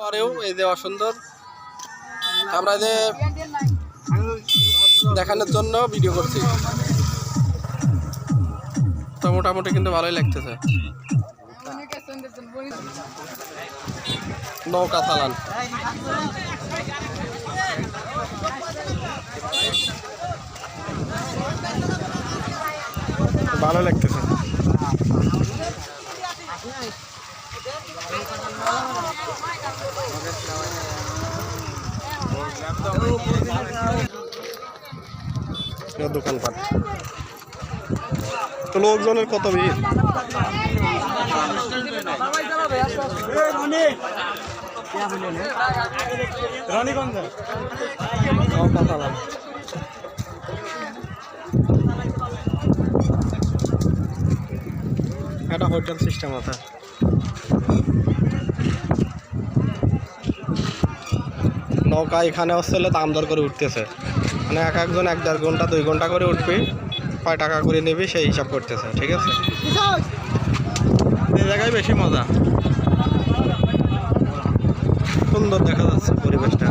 পরেও, এই যে অসুন্দর। আমরা যে দেখানোর জন্য ভিডিও করছি। তো মোটামুটি কিন্তু ভালোই লাগতেছে। নৌকা চালান। ভালো লাগতেছে। লোকজনের কত ভিড়? একটা হোটেল সিস্টেম আছে। নৌকা এখানে হচ্ছে হলো দাম দর করে উঠতেছে। মানে এক একজন এক দেড় ঘণ্টা দুই ঘণ্টা করে উঠবে কয় টাকা করে নেবে সেই হিসাব করতেছে ঠিক আছে? এই জায়গায় বেশি মজা। সুন্দর দেখা যাচ্ছে পরিবেশটা।